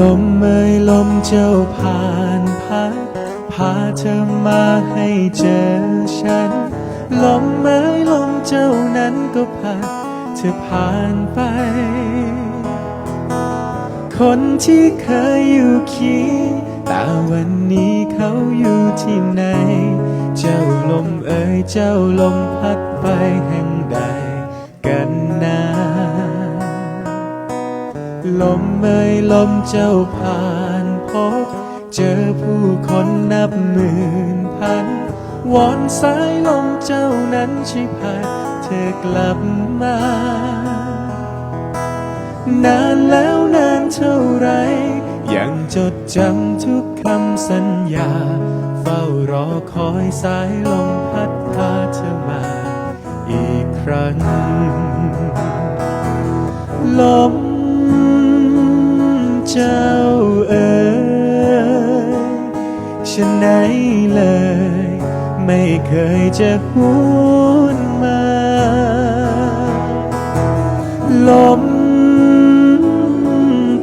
ลมเอ่ยลมเจ้าผ่านพัดพาเธอมาให้เจอฉัน ลมเอ่ยลมเจ้านั้นก็พัดเธอผ่านไป คนที่เคยอยู่เคียงแต่วันนี้เขาอยู่ที่ไหน เจ้าลมเอ่ยเจ้าลมพัดไปแห่งใดกันนา ลมเอ่ยลมเจ้าผ่านพบ เจอผู้คนนับหมื่นพัน วอนสายลมเจ้านั้นช่วยพาเธอกลับมา นานแล้วนานเท่าไร ยังจดจำทุกคำสัญญา เฝ้ารอคอยสายลมพัดพาเธอมา อีกครั้ง ฉันไหนเลย ไม่เคยจะหวนมาลม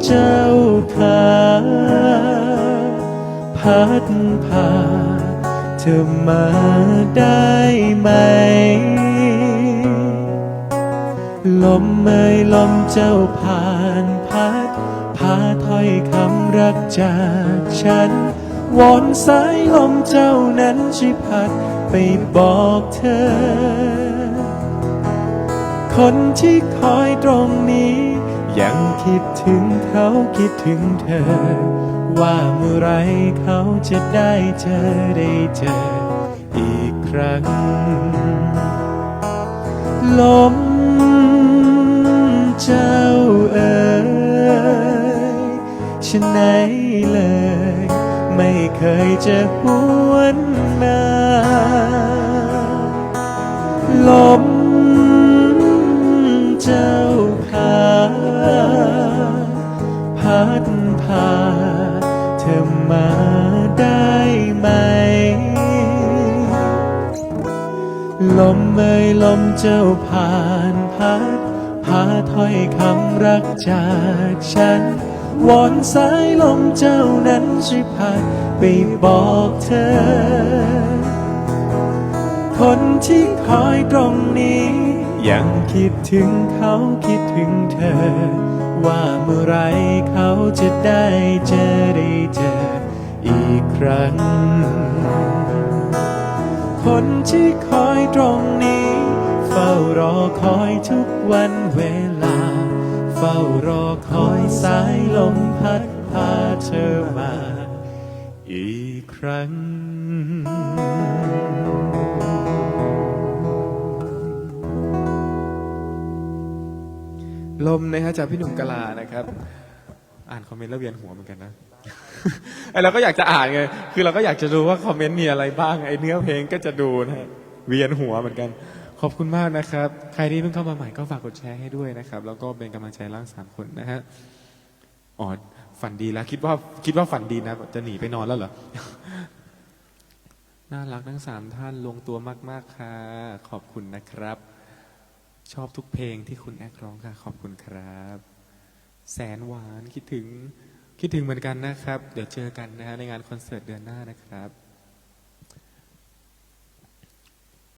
เจ้าขาพัดพาเธอมาได้ไหม ลมเอ่ยลมเจ้าผ่านพัดพาถ้อยคำรักจากฉัน วอนสายลมเจ้านั้นช่วยพัดไปบอกเธอ คนที่คอยตรงนี้ ยังคิดถึงเขาคิดถึงเธอ ว่าเมื่อไรเขาจะได้เจอได้เจออีกครั้ง ลมเจ้าเอ๋ยฉันไหน ไม่เคยจะหวนมาลมเจ้าพาพัดพาเธอมาได้ไหม ลมเอ่ยลมเจ้าผ่านพัดพาถ้อยคำรักจากฉัน วอนสายลมเจ้านั้นช่วยพัดไปบอกเธอ คนที่คอยตรงนี้ ยังคิดถึงเขาคิดถึงเธอ ว่าเมื่อไรเขาจะได้เจอได้เจออีกครั้ง คนที่คอยตรงนี้ เฝ้ารอคอยทุกวันเวลา เฝ้ารอคอยสายลมพัดพาเธอมา อีกครั้ง ลมนะฮะจากพี่หนุ่มกะลานะครับ อ่านคอมเมนต์แล้วเวียนหัวเหมือนกันนะ ไอเราก็อยากจะอ่านไงคือเราก็อยากจะดูว่าคอมเมนต์มีอะไรบ้างไอเนื้อเพลงก็จะดูนะฮะเวียนหัวเหมือนกัน ขอบคุณมากนะครับ ใครที่เพิ่งเข้ามาใหม่ก็ฝากกดแชร์ให้ด้วยนะครับ แล้วก็เป็นกำลังใจร่างสามคนนะฮะอ๋อฝันดีแล้ว คิดว่าคิดว่าฝันดีนะ จะหนีไปนอนแล้วเหรอ น่ารักทั้งสามท่านลงตัวมาก ๆ ค่ะ ขอบคุณนะครับ ชอบทุกเพลงที่คุณแอคร้องค่ะ ขอบคุณครับ แสนหวานคิดถึงคิดถึงเหมือนกันนะครับ เดี๋ยวเจอกันนะฮะในงานคอนเสิร์ตเดือนหน้านะครับ